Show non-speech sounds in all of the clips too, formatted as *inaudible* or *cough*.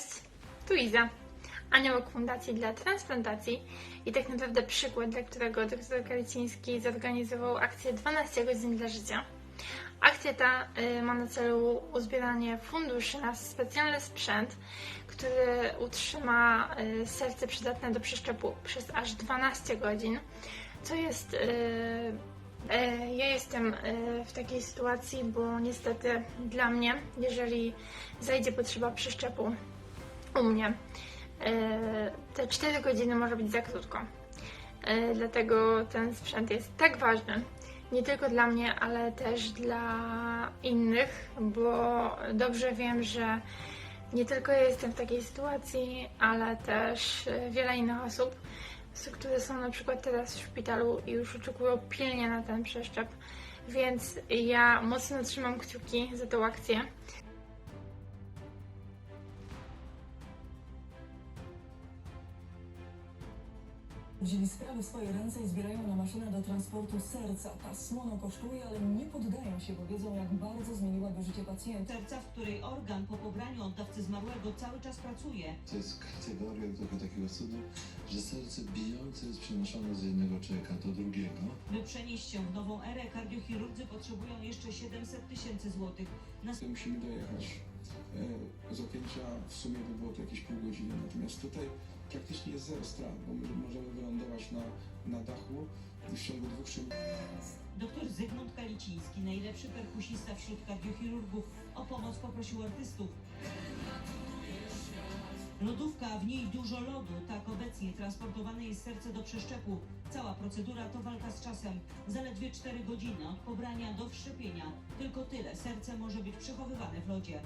Cześć, tu Iza, aniołek Fundacji dla Transplantacji i tak naprawdę przykład, dla którego dr Kaliciński zorganizował akcję 12 godzin dla życia. Akcja ta y, ma na celu uzbieranie funduszy na specjalny sprzęt, który utrzyma y, serce przydatne do przeszczepu przez aż 12 godzin, co jest... y, Ja jestem w takiej sytuacji, bo niestety dla mnie, jeżeli zajdzie potrzeba przeszczepu u mnie, e, te 4 godziny może być za krótko. E, Dlatego ten sprzęt jest tak ważny, nie tylko dla mnie, ale też dla innych, bo dobrze wiem, że nie tylko ja jestem w takiej sytuacji, ale też wiele innych osób, które są na przykład teraz w szpitalu i już oczekują pilnie na ten przeszczep. Więc ja mocno trzymam kciuki za tą akcję. Wzięli sprawy w swoje ręce i zbierają na maszynę do transportu serca. Ta słono kosztuje, ale nie poddają się, bo wiedzą, jak bardzo zmieniłaby życie pacjenta. serca, w której organ po pobraniu od dawcy zmarłego cały czas pracuje. To jest kategoria trochę takiego cudu, że serce bijące jest przenoszone z jednego człowieka do drugiego. By przenieść się w nową erę, kardiochirurdzy potrzebują jeszcze 700 tysięcy złotych. Na Musimy dojechać e, z Okęcia, w sumie by było to jakieś pół godziny, natomiast tutaj praktycznie jest zero strat, bo my możemy wylądować na, na dachu w ciągu dwóch trzy Dr Zygmunt Kaliciński, najlepszy perkusista wśród kardiochirurgów, o pomoc poprosił artystów. Lodówka, a w niej dużo lodu. Tak obecnie transportowane jest serce do przeszczepu. Cała procedura to walka z czasem. Zaledwie 4 godziny od pobrania do wszczepienia. Tylko tyle serce może być przechowywane w lodzie.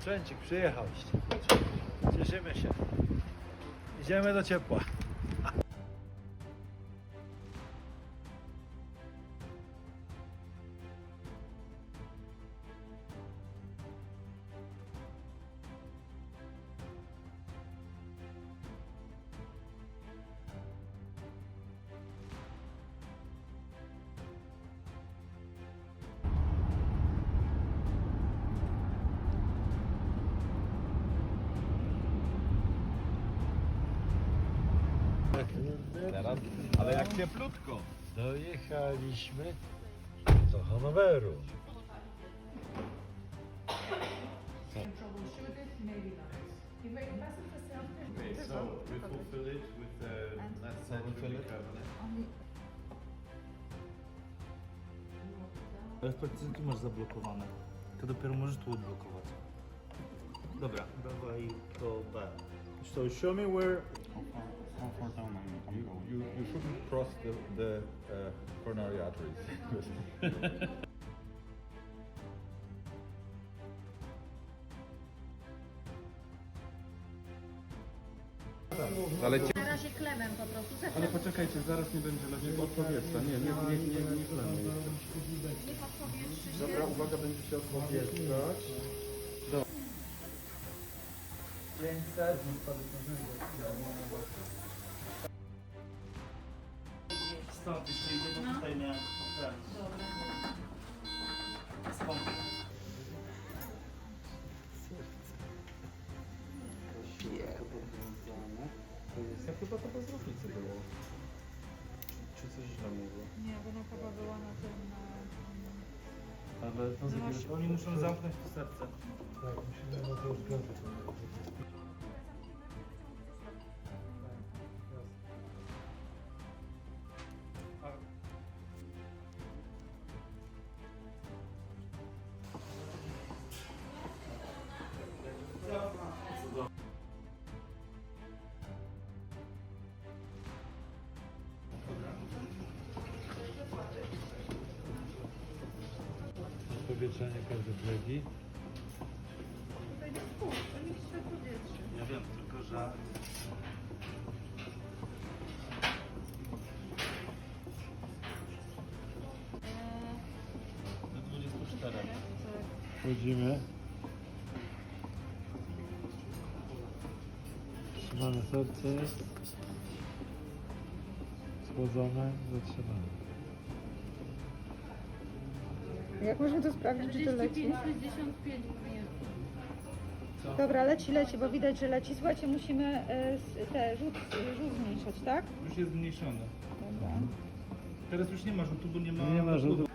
O, Trzęcik, przyjechaliście. Cieszymy się. Idziemy do ciepła. Teraz, ale jak cieplutko. Dojechaliśmy do Hanoweru. Okay, so we fulfill it with the last scientific covenant. Ale w praktyce tu masz zablokowane. To dopiero możesz tu odblokować. Dobra, dawaj to B. So show me where cross the, the uh, coronary arteries. *laughs* Ale Na razie klemem po prostu. Ale poczekajcie, zaraz nie będzie od powietrza. Nie, nie, nie, nie, nie, nie klemy. nie. Dobra, uwaga, będzie się odpowietrzać. 500. Stąd jeszcze idzie, bo tutaj miałem poprawić. Stąd. Ja chyba to bez różnicy było. Czy coś źle mówię? Nie, ona chyba była na tym... Ale to No masz- oni muszą zamknąć to serce. Tak, musimy na to zgadzać. Powietrzanie każde plegi. Ja wiem, tylko że... Do 24. Wchodzimy. Trzymamy serce. Schłodzone, zatrzymamy. Jak można to sprawdzić, czy to leci? 45, 65 powinien. Dobra, leci, leci, bo widać, że leci. Słuchajcie, musimy s- te rzut, rzut zmniejszać, tak? Już jest zmniejszone. Dobra. Teraz już nie ma rzutu, bo nie ma... Nie ma rzutu.